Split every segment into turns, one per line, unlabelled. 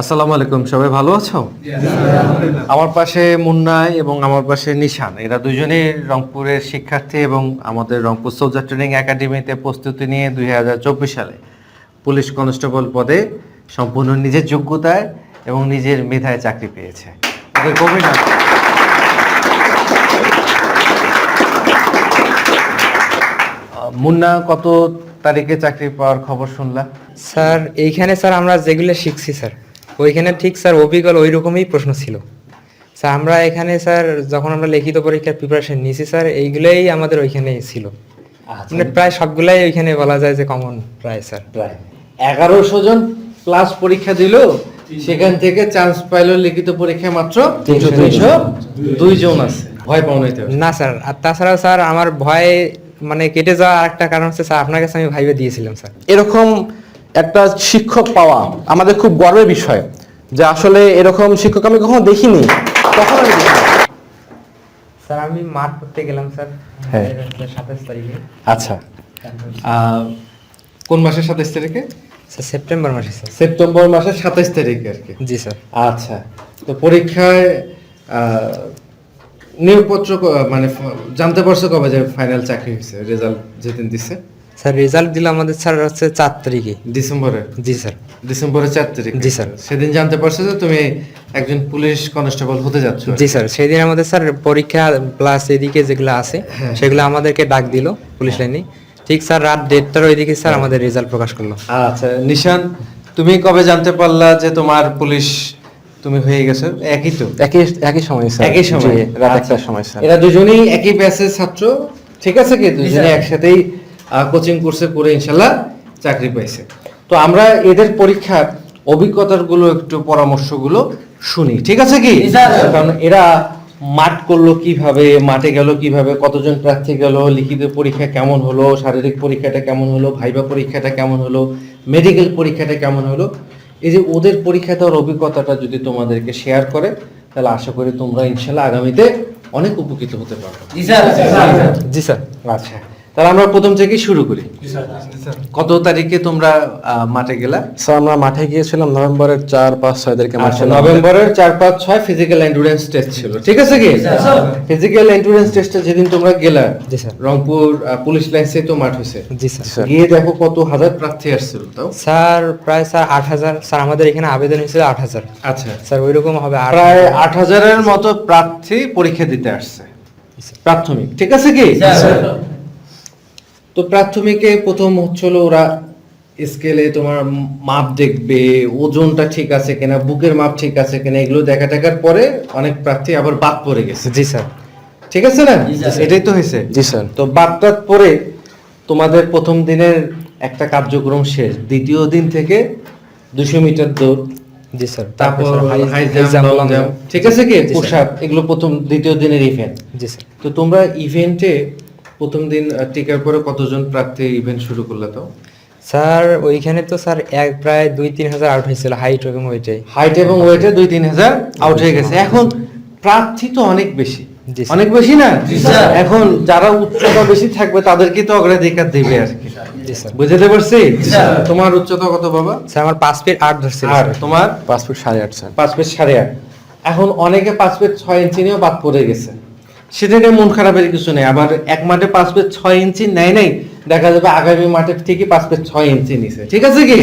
আসসালামু আলাইকুম, সবাই ভালো আছো? আমার পাশে মুন্না এবং আমার পাশে নিশান। এরা দুজনেই রংপুরের শিক্ষার্থী এবং আমাদের রংপুর সোলজার ট্রেনিং একাডেমিতে প্রস্তুতি নিয়ে দুই হাজার চব্বিশ সালে পুলিশ কনস্টেবল পদে সম্পূর্ণ নিজের যোগ্যতায় এবং নিজের মেধায় চাকরি পেয়েছে। মুন্না, কত তারিখে চাকরি পাওয়ার খবর শুনলা?
স্যার, এইখানে স্যার আমরা যেগুলো শিখছি, স্যার। ওইখানে ঠিক স্যার অবিকল ওই রকমই প্রশ্ন ছিল। স্যার আমরা এখানে স্যার যখন আমরা লিখিত পরীক্ষার প্রিপারেশন নিয়েছি স্যার এইগুলোই আমাদের ওইখানে ছিল। মানে প্রায় সবগুলাই ওইখানে বলা যায় যে কমন প্রায় স্যার।
প্রায়। এগারোশো জন প্লাস পরীক্ষা দিল সেখান থেকে চান্স পাইলো লিখিত পরীক্ষা মাত্র তিনশো দুই জন আছে। ভয় পাও
না স্যার। আর তাছাড়াও স্যার আমার ভয় মানে কেটে যাওয়া আরেকটা কারণ হচ্ছে স্যার আপনার কাছে আমি ভাইবে দিয়েছিলাম স্যার।
এরকম একটা শিক্ষক পাওয়া আমাদের খুব গর্বের বিষয় যে আসলে এরকম শিক্ষক আমি কখনো দেখিনি। কখনো আমি দেখিনি।
স্যার আমি মাঠ করতে গেলাম স্যার।
হ্যাঁ।
সাতাশ তারিখে।
আচ্ছা।
কোন মাসের সাতাইশ তারিখে?
স্যার সেপ্টেম্বর মাসে স্যার।
সেপ্টেম্বর মাসের সাতাইশ তারিখে আর কি।
জি স্যার।
আচ্ছা। তো পরীক্ষায় আহ, নিয়োগপত্র মানে জানতে পারছ কবে যে ফাইনাল চাকরি হয়েছে রেজাল্ট যেদিন দিছে?
স্যার রেজাল্ট দিল আমাদের স্যার হচ্ছে চার তারিখে।
ডিসেম্বরে?
জি স্যার।
ডিসেম্বরের চার তারিখ?
জি, স্যার।
সেদিন জানতে পারছ যে তুমি একজন পুলিশ কনস্টেবল হতে যাচ্ছ?
জি স্যার। সেদিন আমাদের স্যার পরীক্ষা প্লাস এদিকে যেগুলো আছে সেগুলো আমাদেরকে ডাক দিল পুলিশ লাইনে। ঠিক স্যার রাত দেড়টার ওইদিকে স্যার আমাদের রেজাল্ট প্রকাশ করল।
আচ্ছা নিশান তুমি কবে জানতে পারলা যে তোমার পুলিশ তুমি হয়ে গেছো? একই তো?
একই একই সময় স্যার।
একই সময়।
রাত
আচ্ছা।
একটার সময় স্যার।
এরা দুজনেই একই ব্যাচের ছাত্র। ঠিক আছে কি? দুজনে একসাথেই কোচিং কোর্সে করে ইনশাল্লাহ চাকরি পাইছে। তো আমরা এদের পরীক্ষার অভিজ্ঞতারগুলো একটু পরামর্শগুলো শুনি ঠিক আছে কি? কারণ এরা মাঠ করল কীভাবে মাঠে গেল কীভাবে কতজন প্রার্থী গেল লিখিত পরীক্ষা কেমন হলো শারীরিক পরীক্ষাটা কেমন হলো ভাইবা পরীক্ষাটা কেমন হলো মেডিকেল পরীক্ষাটা কেমন হলো এই যে ওদের পরীক্ষা দেওয়ার অভিজ্ঞতাটা যদি তোমাদেরকে শেয়ার করে তাহলে আশা করি তোমরা ইনশাল্লাহ আগামীতে অনেক উপকৃত হতে পারবে।
জি স্যার।
আচ্ছা। তাহলে আমরা প্রথম থেকে শুরু করি। কত তারিখে তোমরা মাঠে গেলা?
স্যার আমরা মাঠে গিয়েছিলাম নভেম্বরের চার পাঁচ ছয় তারিখে মাঠে
আচ্ছা নভেম্বরের চার পাঁচ ছয় ফিজিক্যাল এন্ডুরেন্স টেস্ট ছিল। ঠিক আছে কি? ফিজিক্যাল এন্ডুরেন্স টেস্টে যেদিন তোমরা গেলা রংপুর পুলিশ লাইন্সে তো মাঠ হয়েছে।
জি স্যার।
স্যার।
গিয়ে দেখো কত হাজার প্রার্থী আসছিল তাও।
স্যার প্রায় স্যার আট হাজার। স্যার আমাদের এখানে আবেদন হয়েছিল আট হাজার।
আচ্ছা।
স্যার ওই রকম হবে
প্রায় আট হাজারের মতো প্রার্থী পরীক্ষা দিতে আসছে। প্রাথমিক ঠিক আছে কি? তো প্রাথমিকে প্রথম হচ্ছিল ওরা স্কেলে তোমার মাপ দেখবে ওজনটা ঠিক আছে কিনা বুকের মাপ ঠিক আছে কিনা এগুলো দেখা টাকার পরে অনেক প্রার্থী আবার বাদ পড়ে গেছে।
জি স্যার।
ঠিক আছে না? এটাই তো হয়েছে।
জি স্যার।
তো বাদটাত পরে তোমাদের প্রথম দিনের একটা কার্যক্রম শেষ দ্বিতীয় দিন থেকে দুশো মিটার দৌড়।
জি স্যার।
তারপর
হাই-
জাম্প লং জাম্প। ঠিক আছে কি? পোশাক এগুলো প্রথম দ্বিতীয় দিনের ইভেন্ট
জি স্যার।
তো তোমরা ইভেন্টে প্রথম দিন টিকার পরে কতজন প্রার্থী ইভেন্ট শুরু করলে তো?
স্যার ওইখানে তো স্যার এক প্রায় দুই তিন হাজার আউট হয়েছিল হাইট এবং ওইটাই
হাইট এবং ওয়েটে দুই তিন হাজার আউট হয়ে গেছে। এখন প্রার্থী তো অনেক বেশি। অনেক বেশি না? এখন যারা উচ্চতা বেশি থাকবে তাদেরকে তো অগ্রাধিকার দেবে আর কি।
জি
বুঝতে পারছি? তোমার উচ্চতা কত বাবা?
স্যার আমার পাঁচ ফিট আট ধরছিল
আর তোমার?
পাঁচ ফুট সাড়ে আট স্যার।
পাঁচ ফিট সাড়ে আট। এখন অনেকে পাঁচ ফিট ছয় ইঞ্চি নিয়েও বাদ পড়ে গেছে। সেটা নিয়ে মন খারাপের কিছু নেই। আবার এক মাঠে পাঁচ ফিট ছয় ইঞ্চি নেয় নাই দেখা যাবে আগামী মাঠের থেকে পাঁচ ফিট ছয় ইঞ্চি নিছে। ঠিক আছে কি?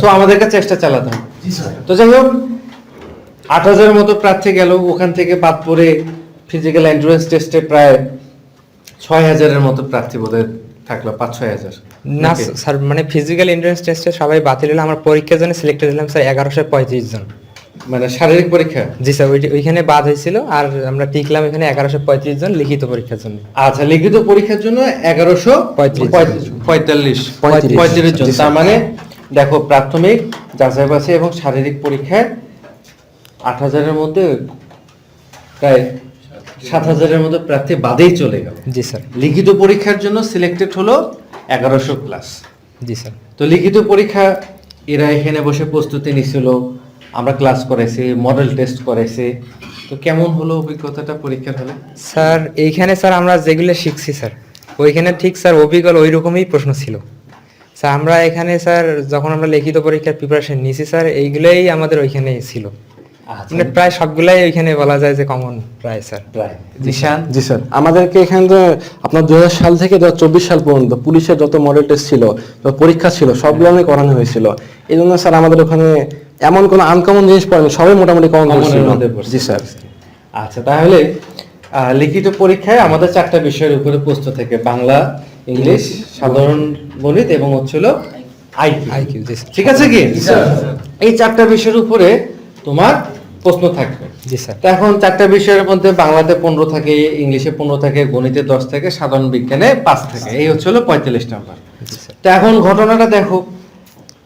সো আমাদেরকে চেষ্টা চালাতে হবে। তো যাই হোক আট হাজারের মতো প্রার্থী গেল। ওখান থেকে বাদ পড়ে ফিজিক্যাল এন্ট্রান্স টেস্টে প্রায় ছয় হাজারের মতো প্রার্থী বোধহয় থাকল পাঁচ ছয় হাজার।
না স্যার মানে ফিজিক্যাল এন্ট্রান্স টেস্টে সবাই বাতিল হলো। আমার পরীক্ষার জন্য সিলেক্টেড হলাম স্যার এগারোশো পঁয়ত্রিশ জন।
মানে শারীরিক পরীক্ষা?
জি স্যার ওইখানে বাদ হয়েছিল আর আমরা টিকলাম এখানে এগারোশো পঁয়ত্রিশ জন লিখিত পরীক্ষার জন্য।
আচ্ছা লিখিত পরীক্ষার জন্য এগারোশো
পঁয়ত্রিশ।
পঁয়তাল্লিশ।
পঁয়ত্রিশ।
পঁয়ত্রিশ জন। তার মানে দেখো প্রাথমিক যাচাই বাছাই এবং শারীরিক পরীক্ষায় আট হাজারের মধ্যে প্রায় সাত হাজারের মতো প্রার্থী বাদেই চলে গেল।
জি স্যার।
লিখিত পরীক্ষার জন্য সিলেক্টেড হলো এগারোশো প্লাস
জি স্যার।
তো লিখিত পরীক্ষা এরা এখানে বসে প্রস্তুতি নিছিল আমরা ক্লাস করেছি মডেল টেস্ট করেছি। তো কেমন হলো অভিজ্ঞতাটা পরীক্ষার হলে?
স্যার এইখানে স্যার আমরা যেগুলো শিখছি স্যার ওইখানে ঠিক স্যার অবিকল ওই রকমই প্রশ্ন ছিল। স্যার আমরা এখানে স্যার যখন আমরা লিখিত পরীক্ষার প্রিপারেশন নিয়েছি স্যার এইগুলোই আমাদের ওইখানে ছিল।
আচ্ছা।
মানে প্রায় সবগুলাই ওইখানে বলা যায় যে কমন প্রায় স্যার।
প্রায়। নিশান?
জি স্যার। আমাদেরকে এখানে তো আপনার দু হাজার সাল থেকে দুহাজার চব্বিশ সাল পর্যন্ত পুলিশের যত মডেল টেস্ট ছিল পরীক্ষা ছিল সবগুলো অনেক করানো হয়েছিল। এই জন্য স্যার আমাদের ওখানে এমন কোনো আনকমন জিনিস পড়েনি সবাই মোটামুটি কমন ছিল। জি স্যার।
আচ্ছা তাহলে লিখিত পরীক্ষায় আমাদের চারটা বিষয়ের উপরে প্রশ্ন থেকে বাংলা ইংলিশ সাধারণ গণিত এবং হচ্ছিল আইকিউ
আইকিউ জি স্যার।
ঠিক আছে কি? এই চারটা বিষয়ের উপরে তোমার প্রশ্ন থাকবে।
জি স্যার।
তো এখন চারটা বিষয়ের মধ্যে বাংলাতে পনেরো থাকে ইংলিশে পনেরো থাকে গণিতে দশ থাকে সাধারণ বিজ্ঞানে পাঁচ থাকে। এই হচ্ছে হলো পঁয়তাল্লিশ নাম্বার।
জি স্যার।
তো এখন ঘটনাটা দেখো।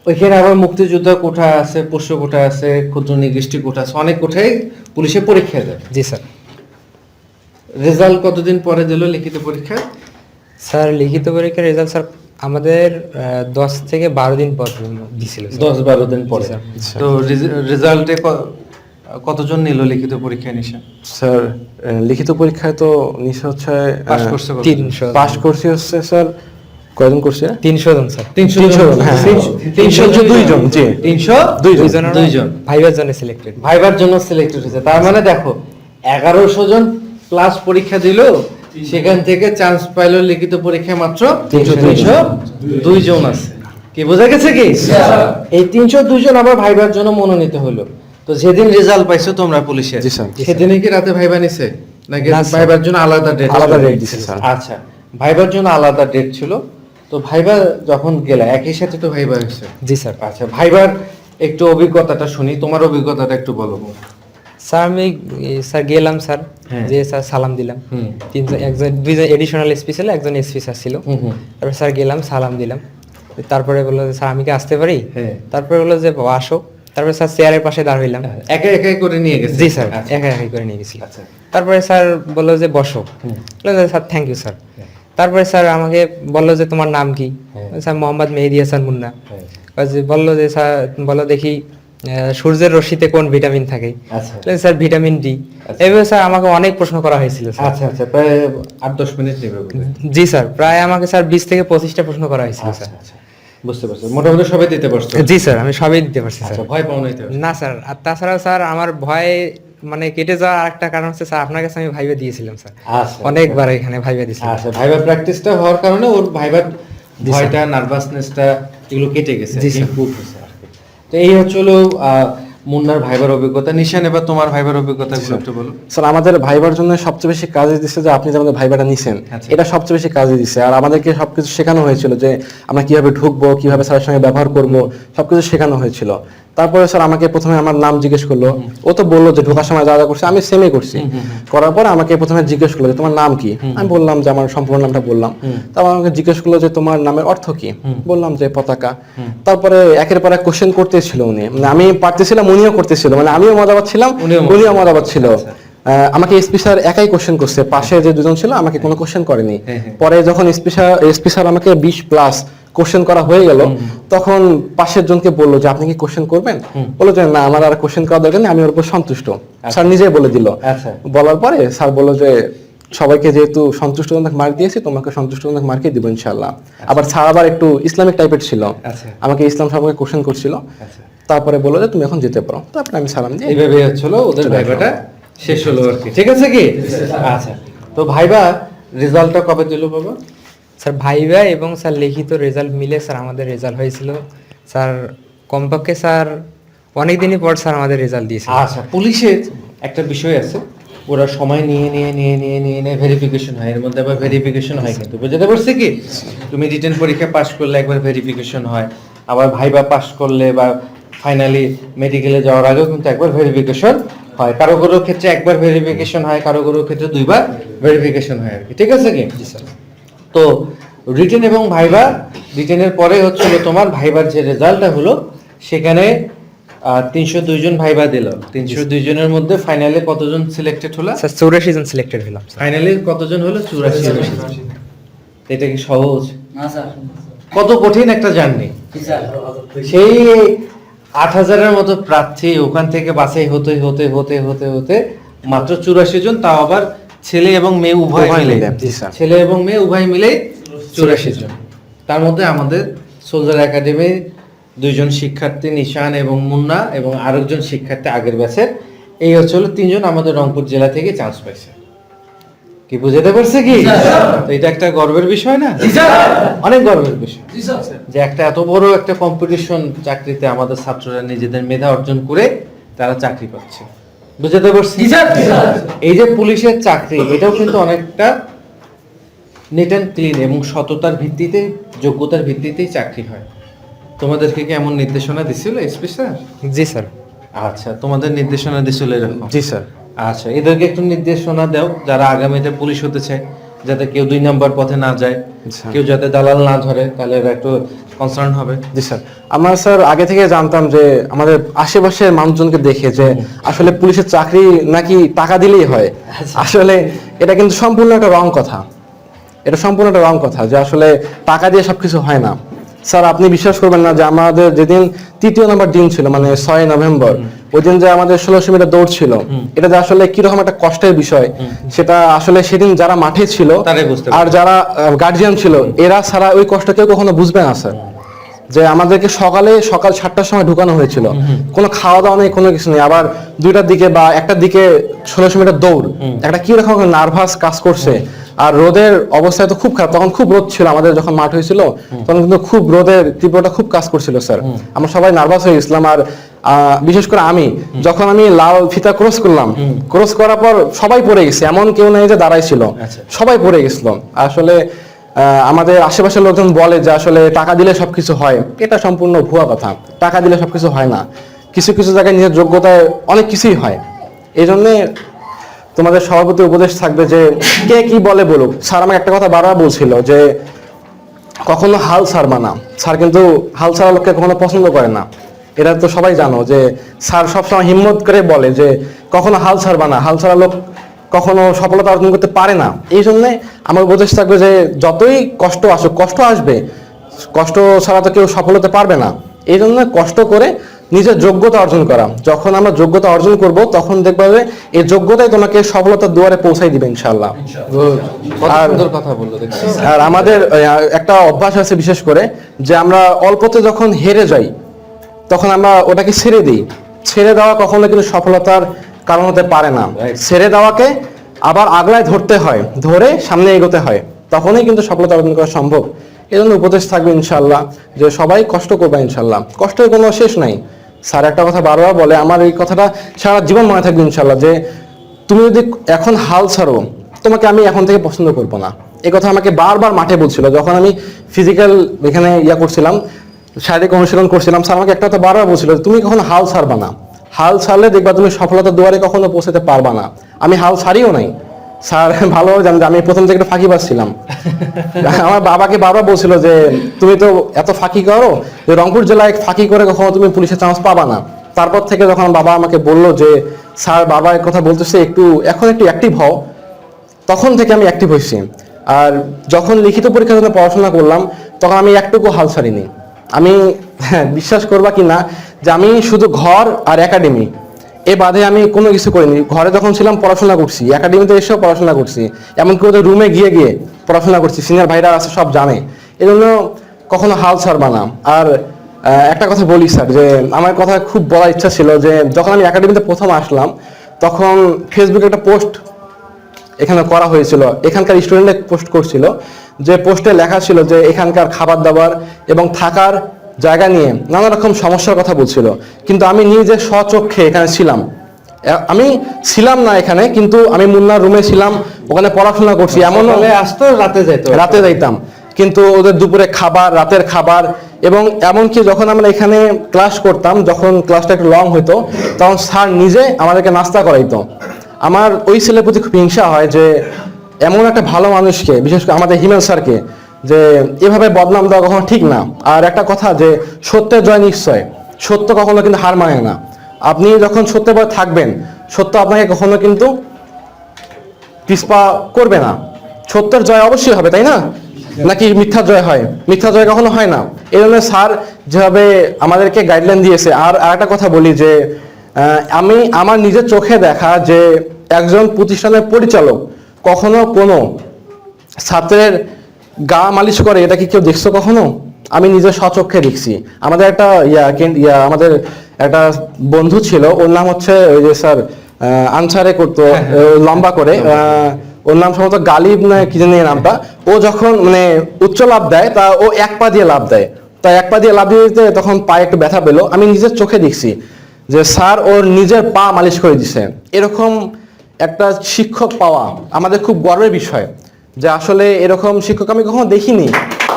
ওইখানে আবার মুক্তিযুদ্ধ কোঠা আছে পোষ্য কোঠা আছে ক্ষুদ্র নিগৃষ্টি কোঠা আছে অনেক কোঠায় পুলিশে পরীক্ষা দেয়।
জি স্যার।
রেজাল্ট কতদিন পরে দিল লিখিত পরীক্ষা?
স্যার লিখিত পরীক্ষার রেজাল্ট স্যার আমাদের দশ থেকে বারো দিন পর দিছিল
দশ বারো দিন পরে। তো রেজাল্টে কতজন নিল লিখিত পরীক্ষা নিশা?
স্যার লিখিত পরীক্ষায় তো নিশ্চয় হচ্ছে
পাস করছে
পাস করছি হচ্ছে স্যার কয়জন করছে?
তিনশো জন স্যার।
তিনশো
তিনশো
জন
জন, হ্যাঁ।
তিনশো-
দুইজন, জি।
তিনশো?
দুইজন।
দুইজন দুইজন।
ভাইবার জন্য সিলেক্টেড
ভাইবার জন্য সিলেক্টেড হয়েছে। তার মানে দেখো এগারোশো জন প্লাস পরীক্ষা দিল সেখান থেকে চান্স পাইলো লিখিত পরীক্ষা মাত্র
তিনশো দুই
তিনশো দুই জন আছে। কি বোঝা গেছে কি? এই তিনশো দুইজন আবার ভাইবার জন্য মনোনীত হলো। তো যেদিন রেজাল্ট পাইছো তোমরা পুলিশের
জি, স্যার।
সেদিনে কি রাতে ভাইবা নিছে? নাকি
না,
ভাইবার জন্য আলাদা ডেট
আলাদা date দিছে, স্যার।
আচ্ছা ভাইবার জন্য আলাদা ডেট ছিল। তো ভাইবা যখন গেলা একই সাথে তো ভাইবা হয়েছে?
জি স্যার।
আচ্ছা ভাইবার একটু অভিজ্ঞতাটা শুনি তোমার অভিজ্ঞতাটা একটু বলো।
স্যার আমি স্যার গেলাম স্যার।
হ্যাঁ।
যে স্যার সালাম দিলাম। তিনজন একজন দুইজন এডিশনাল এসপি ছিল একজন এসপি স্যার ছিল। তারপর স্যার গেলাম সালাম দিলাম। তারপরে বলল যে, স্যার আমি কি আসতে পারি?
হ্যাঁ।
তারপরে বলল যে আসো। তারপরে স্যার চেয়ারের পাশে দাঁড় হইলাম
একা একাই করে নিয়ে গেছে?
জি স্যার
আচ্ছা।
একা একাই করে নিয়ে গেছিল।
আচ্ছা।
তারপরে স্যার বলল যে বসো। স্যার থ্যাংক ইউ স্যার তারপরে স্যার আমাকে বলল যে তোমার নাম কি?
হ্যাঁ।
স্যার মোহাম্মদ মেহেদি হাসান মুন্না।
হ্যাঁ।
বলল যে স্যার বলো দেখি সূর্যের রশ্মিতে কোন ভিটামিন থাকে?
আচ্ছা।
Sir vitamin D.
আচ্ছা।
এভাবে স্যার আমাকে অনেক প্রশ্ন করা হয়েছিল
আচ্ছা আচ্ছা প্রায় আট দশ মিনিট নেবে
জি স্যার প্রায় আমাকে স্যার বিশ থেকে পঁচিশটা প্রশ্ন করা হয়েছিল
আচ্ছা
স্যার।
বুঝতে পারছি। মোটামুটি সবাই দিতে পারছ।
জি স্যার আমি সবই দিতে পারছি স্যার।
ভয় পাও
না স্যার আর তাছাড়া স্যার আমার ভয় মানে কেটে যাওয়ার একটা কারণ হচ্ছে স্যার আপনার কাছে আমি ভাইবে দিয়েছিলাম স্যার।
আচ্ছা।
অনেকবার এখানে ভাইবে দিয়েছিলাম।
আচ্ছা ভাইবা প্র্যাকটিসটা হওয়ার কারণে ওর ভাইবার ভয়টা নার্ভাসনেসটা এগুলো কেটে গেছে।
স্যার।
ইমপ্রুভ হয়েছে। তো এই হচ্ছে হলো আহ, মুন্নার ভাইবার অভিজ্ঞতা। নিশান এবার তোমার ভাইবার অভিজ্ঞতা একটু বলো।
স্যার আমাদের ভাইবার জন্য সবচেয়ে বেশি কাজে দিচ্ছে যে আপনি যে আমাদের ভাইবাটা নিছেন
আচ্ছা।
এটা সবচেয়ে বেশি কাজে দিচ্ছে আর আমাদেরকে সবকিছু শেখানো হয়েছিল যে আমরা কীভাবে ঢুকবো কীভাবে স্যারের সঙ্গে ব্যবহার করব সবকিছু শেখানো হয়েছিল। তারপরে স্যার আমাকে প্রথমে আমার নাম জিজ্ঞেস করল। ও তো বলল যে ঢোকার সময় যা যা করছে আমি সেমই করছি। করার পরে আমাকে প্রথমে জিজ্ঞেস করল যে তোমার নাম কি? আমি বললাম যে আমার সম্পূর্ণ নামটা বললাম। তারপর আমাকে জিজ্ঞেস করল যে তোমার নামের অর্থ কি? বললাম যে পতাকা। তারপরে একের পর এক কোশ্চেন করতেছিল উনি। মানে আমি পারতেছিলাম উনিও করতেছিল মানে আমিও মজা পাচ্ছিলাম
উনিও মজা
উনিও মজা পাচ্ছিল আমাকে এসপি স্যার একাই কোশ্চেন করছে পাশে যে দুজন ছিল আমাকে কোনো কোশ্চেন করেনি।
হ্যাঁ, হ্যাঁ।
পরে যখন এসপি স্যার এসপি স্যার আমাকে বিশ প্লাস কোশ্চেন করা হয়ে গেল তখন পাশের জনকে বলল যে আপনি কি কোশ্চেন করবেন? বলল যে না আমার আর কোশ্চেন করা দরকার নেই আমি ওর উপর সন্তুষ্ট। স্যার নিজেই বলে দিল।
আচ্ছা।
বলার পরে স্যার বলল যে সবাইকে যেহেতু সন্তুষ্ট সন্তুষ্টজনক মার্ক দিয়েছি তোমাকে সন্তুষ্টজনক মার্কই দিব ইনশাল্লাহ আবার স্যার আবার একটু ইসলামিক টাইপের ছিল।
আচ্ছা।
আমাকে ইসলাম সম্পর্কে কোশ্চেন করছিল।
আচ্ছা।
তারপরে বলল যে তুমি এখন যেতে পারো। তারপরে আমি সালাম দিয়ে
এইভাবে হচ্ছিল ওদের ভাইবাটা শেষ হলো আর কি। ঠিক আছে কি? আচ্ছা। তো ভাইবা রেজাল্টটা কবে দিল বাবা?
স্যার ভাইবা এবং স্যার লিখিত রেজাল্ট মিলে স্যার আমাদের রেজাল্ট হয়েছিল। স্যার কমপক্ষে স্যার অনেক দিনই পর স্যার আমাদের রেজাল্ট দিয়েছে
আচ্ছা পুলিশের একটা বিষয় আছে। ওরা সময় নিয়ে নিয়ে নিয়ে নিয়ে নিয়ে নিয়ে ভেরিফিকেশন হয়। এর মধ্যে আবার ভেরিফিকেশন হয় কিন্তু। বুঝতে পারছি কি? তুমি রিটেন পরীক্ষা পাশ করলে একবার ভেরিফিকেশন হয়। আবার ভাইবা পাস করলে বা ফাইনালি মেডিকেলে যাওয়ার আগেও কিন্তু একবার ভেরিফিকেশন হয়। কারও কারও ক্ষেত্রে একবার ভেরিফিকেশন হয় কারও কারও ক্ষেত্রে দুইবার ভেরিফিকেশন হয় আর কি। ঠিক আছে কি? তো রিটেন এবং ভাইবা রিটেনের পরে হচ্ছে তোমার ভাইবার যে রেজাল্টটা হলো সেখানে তিনশো দুইজন ভাইবা দিল। তিনশো দুইজনের মধ্যে ফাইনালে কতজন সিলেক্টেড হলো?
স্যার চৌরাশি জন সিলেক্টেড হলাম
ফাইনালি কতজন হলো? চৌরাশি জন। এটা কি সহজ? কত কঠিন একটা জার্নি। সেই আট হাজারের মতো প্রার্থী ওখান থেকে বাছাই হতে হতে হতে হতে হতে মাত্র চুরাশি জন তাও আবার ছেলে এবং মেয়ে উভয় মিলে, ছেলে এবং মেয়ে উভয় মিলে চুরাশি জন। তার মধ্যে আমাদের সোলজার একাডেমি দুইজন শিক্ষার্থী নিশান এবং মুন্না এবং আরেকজন শিক্ষার্থী আগের ব্যাচের। এই হচ্ছে হলো তিনজন আমাদের রংপুর জেলা থেকে চান্স পাইছে। কি বুঝাতে পারছে কি? এটা একটা গর্বের বিষয় না? অনেক গর্বের বিষয়। যে একটা এত বড় একটা কম্পিটিশন চাকরিতে আমাদের ছাত্ররা নিজেদের মেধা অর্জন করে তারা চাকরি পাচ্ছে। বুঝাতে পারছি? এই যে পুলিশের চাকরি এটাও কিন্তু অনেকটা নেট অ্যান্ড ক্লিন এবং সততার ভিত্তিতে যোগ্যতার ভিত্তিতেই চাকরি হয়। তোমাদেরকে কি এমন নির্দেশনা দিছিল এসপি স্যার?
জি স্যার।
আচ্ছা তোমাদের নির্দেশনা দিছিল এরকম।
জি স্যার।
আচ্ছা এদেরকে একটু নির্দেশনা দাও যারা আগামীতে পুলিশ হতে চায় যাতে কেউ দুই নাম্বার পথে না যায়
আচ্ছা।
কেউ যাতে দালাল না ধরে তাহলে একটু কনসার্ন হবে।
জি স্যার। আমরা স্যার আগে থেকে জানতাম যে আমাদের আশেপাশের মানুষজনকে দেখে যে আসলে পুলিশের চাকরি নাকি টাকা দিলেই হয়। আসলে এটা কিন্তু সম্পূর্ণ একটা রং কথা। এটা সম্পূর্ণ একটা রং কথা যে আসলে টাকা দিয়ে সবকিছু হয় না। স্যার আপনি বিশ্বাস করবেন না যে আমাদের যেদিন তৃতীয় নম্বর দিন ছিল মানে ছয় নভেম্বর ওই দিন যে আমাদের ষোলোশো মিটার দৌড় ছিল এটা যে আসলে কীরকম একটা কষ্টের বিষয় সেটা আসলে সেদিন যারা মাঠে ছিল আর যারা গার্জিয়ান ছিল এরা ছাড়া ওই কষ্ট কেউ কখনো বুঝবে না স্যার। যে আমাদেরকে সকালে সকাল সাতটার সময় ঢুকানো হয়েছিল। কোনো খাওয়া দাওয়া নেই কোনো কিছু নেই। আবার দুইটার দিকে বা একটার দিকে ষোলোশো মিটার দৌড়। একটা কি রকম নার্ভাস কাজ করছে আর রোদের অবস্থা তো খুব খারাপ। তখন খুব রোদ ছিল আমাদের যখন মাঠ হয়েছিল তখন কিন্তু খুব রোদের তীব্রতা খুব কাজ করছিল স্যার। আমরা সবাই নার্ভাস হয়ে গেছিলাম আর বিশেষ করে আমি যখন আমি লাল ফিতা ক্রস করলাম ক্রস করার পর সবাই পড়ে গেছে এমন কেউ নাই যে দাঁড়াই ছিল।
আচ্ছা।
সবাই পড়ে গেছিল। আসলে আমাদের আশেপাশের লোকজন বলে যে আসলে টাকা দিলে সবকিছু হয়। এটা সম্পূর্ণ ভুয়া কথা। টাকা দিলে সবকিছু হয় না। কিছু কিছু জায়গায় নিজের যোগ্যতায় অনেক কিছুই হয়। এই জন্যে তোমাদের সভাপতি উপদেশ থাকবে যে কে কি বলে বলুক। স্যার আমাকে একটা কথা বারবার বলছিল যে কখনো হাল ছাড়বা না। স্যার কিন্তু হাল ছাড়া লোককে কখনো পছন্দ করে না। এটা তো সবাই জানো যে স্যার সবসময় হিম্মত করে বলে যে কখনো হাল ছাড়বা না। হাল ছাড়া লোক কখনো সফলতা অর্জন করতে পারে না। এই জন্যে আমার উপদেশ থাকবে যে যতই কষ্ট আসুক, কষ্ট আসবে। কষ্ট ছাড়া তো কেউ সফল হতে পারবে না। এই জন্য কষ্ট করে নিজের যোগ্যতা অর্জন করা। যখন আমরা যোগ্যতা অর্জন করব তখন দেখবা যে এই যোগ্যতাই তোমাকে সফলতার দুয়ারে পৌঁছাই দিবে ইনশাল্লাহ আর-
সুন্দর কথা বলল দেখছ।
আর আমাদের একটা অভ্যাস আছে বিশেষ করে যে আমরা অল্পতে যখন হেরে যাই তখন আমরা ওটাকে ছেড়ে দিই। ছেড়ে দেওয়া কখনো কিন্তু সফলতার কারণ হতে পারে না. ছেড়ে দেওয়াকে আবার আগলায় ধরতে হয় ধরে সামনে এগোতে হয়। তখনই কিন্তু সফলতা অর্জন করা সম্ভব। এই জন্য উপদেশ থাকবে ইনশাল্লাহ যে সবাই কষ্ট করবে ইনশাল্লাহ কষ্টের কোনো শেষ নাই। স্যার একটা কথা বারবার বলে, আমার এই কথাটা সারা জীবন মনে থাকবে ইনশাল্লাহ যে তুমি যদি এখন হাল ছাড়ো, তোমাকে আমি এখন থেকে পছন্দ করব না। এই কথা আমাকে বারবার মাঠে বলছিল, যখন আমি ফিজিক্যাল এখানে ইয়া করছিলাম, শারীরিক অনুশীলন করছিলাম, স্যার আমাকে একটা কথা বারবার বলছিল তুমি কখনো হাল ছাড়বা না। হাল ছাড়লে দেখবা তুমি সফলতার দুয়ারে কখনো পৌঁছাতে পারবা না। আমি হাল ছাড়িও নাই। স্যার ভালো জানেন আমি প্রথম থেকে ফাঁকি ছিলাম আমার বাবাকে বারবার বলছিল যে তুমি তো এত ফাঁকি করো যে রংপুর জেলায় ফাঁকি করে কখনো তুমি পুলিশের চান্স পাবা না। তারপর থেকে যখন বাবা আমাকে বলল যে স্যার বাবা কথা বলতেছে একটু এখন একটু অ্যাক্টিভ হও। তখন থেকে আমি অ্যাক্টিভ হয়েছি। আর যখন লিখিত পরীক্ষার জন্য পড়াশোনা করলাম তখন আমি একটুকু হাল ছাড়িনি। আমি হ্যাঁ, বিশ্বাস করবা কি না যে আমি শুধু ঘর আর একাডেমি এ বাদে আমি কোনো কিছু করিনি। ঘরে যখন ছিলাম পড়াশোনা করছি, একাডেমিতে এসেও পড়াশোনা করছি, এমনকি ওদের রুমে গিয়ে গিয়ে পড়াশোনা করছি সিনিয়র ভাইরা আছে সব জানে। এই জন্য কখনো হাল ছাড়বা না। আর একটা কথা বলি স্যার, যে আমার কথা খুব বলার ইচ্ছা ছিল যে যখন আমি একাডেমিতে প্রথম আসলাম, তখন ফেসবুকে একটা পোস্ট এখানে করা হয়েছিল। এখানকার স্টুডেন্টরা পোস্ট করছিল, যে পোস্টে লেখা ছিল যে এখানকার খাবার দাবার এবং থাকার জায়গা নিয়ে নানা রকম সমস্যার কথা বলছিল। কিন্তু আমি নিজে স্বচক্ষে এখানে ছিলাম। আমি ছিলাম না এখানে কিন্তু আমি মুন্নার রুমে ছিলাম ওখানে পড়াশোনা করছি এমন
সকালে আসতো রাতে যাইতো?
রাতে যাইতাম। কিন্তু ওদের দুপুরে খাবার রাতের খাবার এবং এমনকি যখন আমরা এখানে ক্লাস করতাম যখন ক্লাসটা একটু লং হতো তখন স্যার নিজে আমাদেরকে নাস্তা করাইতো। আমার ওই ছেলের প্রতি খুব হিংসা হয় যে এমন একটা ভালো মানুষকে বিশেষ করে আমাদের হিমেল স্যারকে যে এভাবে বদনাম দেওয়া কখনো ঠিক না। আর একটা কথা যে সত্যের জয় নিশ্চয়। সত্য কখনো কিন্তু হার মানে না। আপনি যখন সত্যের পর থাকবেন, সত্য আপনাকে কখনো কিন্তু পিসপা করবে না। সত্যের জয় অবশ্যই হবে, তাই না? নাকি মিথ্যা জয় হয়? মিথ্যা জয় কখনো হয় না। এই জন্য স্যার যেভাবে আমাদেরকে গাইডলাইন দিয়েছে, আর একটা কথা বলি যে আমি আমার নিজের চোখে দেখা যে একজন প্রতিষ্ঠানের পরিচালক কখনো কোনো ছাত্রের গা মালিশ করে এটা কি কেউ দেখছ কখনো? আমি নিজের স্বচক্ষে দেখছি। আমাদের একটা ইয়া ইয়া আমাদের একটা বন্ধু ছিল ওর নাম হচ্ছে ওই যে স্যার আনসারে করতো লম্বা করে ওর নাম সম্ভবত গালিব না কি জানি নামটা। ও যখন মানে উচ্চ লাভ দেয় তা ও এক পা দিয়ে লাভ দেয়। তা এক পা দিয়ে লাভ দিয়ে দিতে তখন পায়ে একটু ব্যথা পেল। আমি নিজের চোখে দেখছি যে স্যার ওর নিজের পা মালিশ করে দিছে। এরকম একটা শিক্ষক পাওয়া আমাদের খুব গর্বের বিষয়। যে আসলে এরকম শিক্ষক আমি কখনো দেখিনি।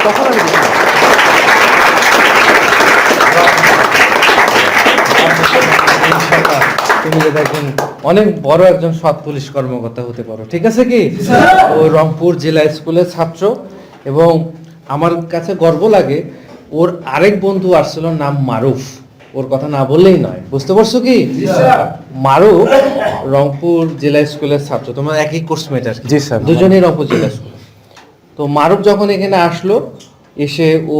তখন আমি দেখিনি।
অনেক বড় একজন সৎ পুলিশ কর্মকর্তা হতে পারো, ঠিক আছে কি? ও রংপুর জেলা স্কুলের ছাত্র এবং আমার কাছে গর্ব লাগে, ওর আরেক বন্ধু আসছিল, নাম মারুফ। ওর কথা না বললেই নয়। বুঝতে পারছ কি? মারুফ রংপুর জেলা স্কুলের ছাত্র। তোমার একই কোর্সমেট আর
জি, স্যার।
দুজনেই রংপুর জেলা স্কুল। তো মারুফ যখন এখানে আসলো এসে ও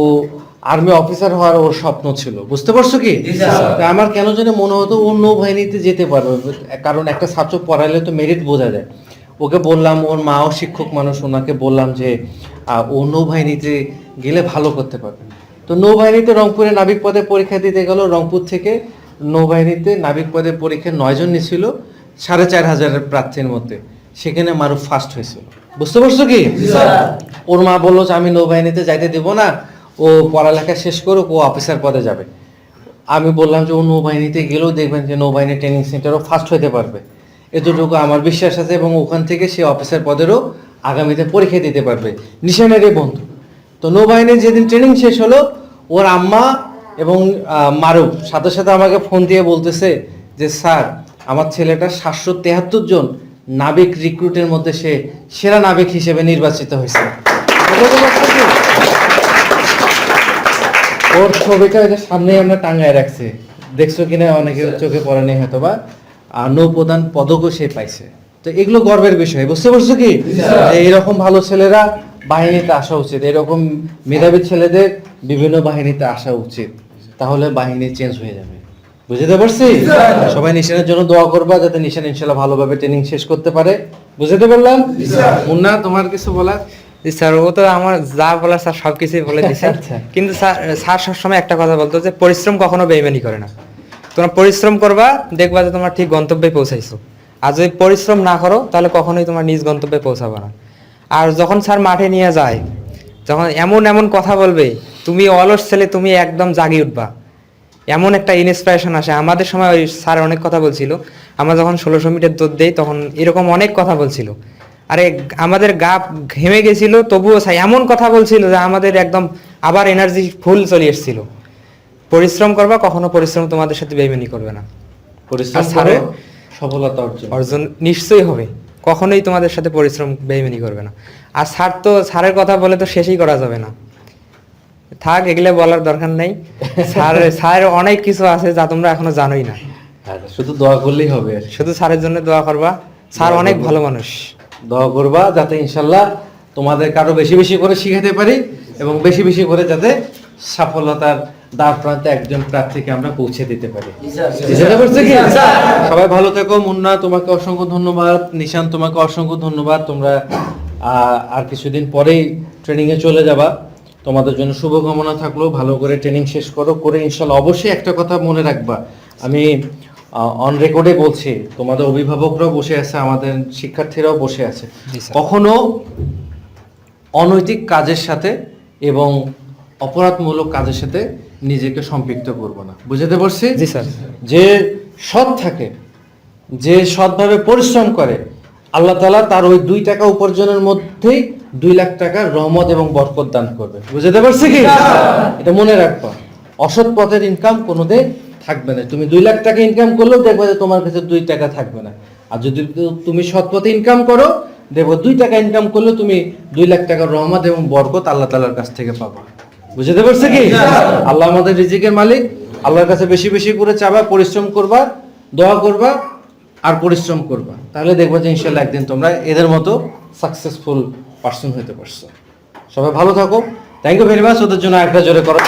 আর্মি অফিসার হওয়ার ওর স্বপ্ন ছিল। বুঝতে পারছ কি? আমার কেন জানি মনে হতো ও নৌবাহিনীতে যেতে পারবে। কারণ একটা ছাত্র পড়াইলে তো মেরিট বোঝা যায়। ওকে বললাম ওর মাও শিক্ষক মানুষ ওনাকে বললাম যে ও নৌবাহিনীতে গেলে ভালো করতে পারবে। তো নৌবাহিনীতে রংপুরে নাবিক পদে পরীক্ষা দিতে গেল। রংপুর থেকে নৌবাহিনীতে নাবিক পদে পরীক্ষায় নয়জন নিছিল সাড়ে চার হাজারের প্রার্থীর মধ্যে। সেখানে মারুফ ফার্স্ট হয়েছিল। বুঝতে পারছ কি? ওর মা বলল যে আমি নৌবাহিনীতে যাইতে দেবো না। ও পড়ালেখা শেষ করুক ও অফিসার পদে যাবে। আমি বললাম যে ও নৌবাহিনীতে গেলেও দেখবেন যে নৌবাহিনী ট্রেনিং সেন্টারও ফার্স্ট হতে পারবে। এতটুকু আমার বিশ্বাস আছে এবং ওখান থেকে সে অফিসার পদেরও আগামীতে পরীক্ষা দিতে পারবে। নিশানেরই বন্ধু। তো নৌবাহিনীর যেদিন ট্রেনিং শেষ হলো ওর আম্মা এবং মারুফ সাথে সাথে আমাকে ফোন দিয়ে বলতেছে যে স্যার আমার ছেলেটা সাতশো তেহাত্তর জন নাবিক রিক্রুটের মধ্যে সে সেরা নাবিক হিসেবে নির্বাচিত হয়েছে? ওর ছবিটা যে সামনেই আমরা টাঙ্গায় রাখছি। দেখছ কিনা অনেকের চোখে পড়েনি হয়তো বা আর নৌপ্রধান পদকও সে পাইছে। তো এগুলো গর্বের বিষয়। বুঝতে পারছ কি? যে এরকম ভালো ছেলেরা বাহিনীতে আসা উচিত। এরকম মেধাবী ছেলেদের বিভিন্ন বাহিনীতে আসা উচিত। তাহলে বাহিনী চেঞ্জ হয়ে যাবে। বুঝতে পারছি? সবাই নিশানের জন্য দোয়া করবা যাতে নিশান ইনশাল্লাহ ভালোভাবে ট্রেনিং শেষ করতে পারে। বুঝতে পারলাম? মুন্না তোমার কিছু বলার?
স্যার ও তো আমার যা বলার স্যার সব কিছুই বলে দিছে।
আচ্ছা।
কিন্তু স্যার স্যার সবসময় একটা কথা বলতো যে পরিশ্রম কখনো বেইমানি করে না। তোমরা পরিশ্রম করবা দেখবা যে তোমার ঠিক গন্তব্যে পৌঁছাইছো। আর যদি পরিশ্রম না করো তাহলে কখনোই তোমার নিজ গন্তব্যে পৌঁছাবে না। আর যখন স্যার মাঠে নিয়ে যায় যখন এমন এমন কথা বলবে তুমি অলস ছেলে তুমি একদম জাগি উঠবা। এমন একটা ইন্সপিরেশন আসে। আমাদের সময় ওই স্যার অনেক কথা বলছিল। আমরা যখন ষোলোশো মিটার দৌড় দেই তখন এরকম অনেক কথা বলছিল। আরে আমাদের গা ঘেমে গেছিল তবুও স্যার এমন কথা বলছিল যে আমাদের একদম আবার এনার্জি ফুল চলে এসেছিল। পরিশ্রম করবা কখনো পরিশ্রম তোমাদের সাথে বেইমানি করবে না।
পরিশ্রম
স্যারের-
সফলতা অর্জন।
অর্জন নিশ্চয়ই হবে। কখনোই তোমাদের সাথে পরিশ্রম বেইমানি করবে না। আর স্যার তো স্যারের কথা বলে তো শেষই করা যাবে না। থাক এগুলো বলার দরকার নেই। স্যার স্যারের অনেক কিছু আছে যা তোমরা এখনও জানোই না।
শুধু দোয়া করলেই হবে।
শুধু স্যারের জন্য দোয়া করবা। স্যার অনেক ভালো মানুষ।
দোয়া করবা যাতে ইনশাল্লাহ তোমাদের কারও বেশি বেশি করে শিখাতে পারি এবং বেশি বেশি করে যাতে সফলতার দ্বার প্রান্তে একজন প্রার্থীকে আমরা পৌঁছে দিতে পারি। কি? সবাই ভালো থেকো মুন্না তোমাকে অসংখ্য ধন্যবাদ। নিশান তোমাকে অসংখ্য ধন্যবাদ। তোমরা আর কিছুদিন পরেই ট্রেনিং এ চলে যাবা। তোমাদের জন্য শুভকামনা থাকল। ভালো করে ট্রেনিং শেষ করো করে ইনশাল্লাহ অবশ্যই একটা কথা মনে রাখবা। আমি অন রেকর্ডে বলছি তোমাদের অভিভাবকরাও বসে আছে আমাদের শিক্ষার্থীরাও বসে আছে। কখনো অনৈতিক কাজের সাথে এবং অপরাধমূলক কাজের সাথে নিজেকে সম্পৃক্ত করব না। বুঝতে পারছি?
জি স্যার।
যে সৎ থাকে যে সৎভাবে পরিশ্রম করে আল্লাহ তালা তার ওই দুই টাকা উপার্জনের মধ্যেই দুই লাখ টাকার রহমত এবং বরকত দান করবে। বুঝতে পারছি কি? এটা মনে রাখবা। অসৎ পথের ইনকাম কোনোদিন থাকবে না। তুমি দুই লাখ টাকা ইনকাম করলেও দেখবে যে তোমার কাছে দুই টাকা থাকবে না। আর যদি তুমি সৎ পথে ইনকাম করো দেখব দুই টাকা ইনকাম করলেও তুমি দুই লাখ টাকার রহমত এবং বরকত আল্লাহ তালার কাছ থেকে পাবা। বুঝতে পারছে কি? আল্লাহ আমাদের রিজিকের মালিক, আল্লাহর কাছে বেশি বেশি করে চাবা, পরিশ্রম করবা, দোয়া করবা আর পরিশ্রম করবা। তাহলে দেখব যে ইনশাল্লাহ একদিন তোমরা এদের মতো সাকসেসফুল পার্সন হতে পারছ। সবাই ভালো থাকো। থ্যাংক ইউ ভেরি মাচ ওদের জন্য একটা জোরে করো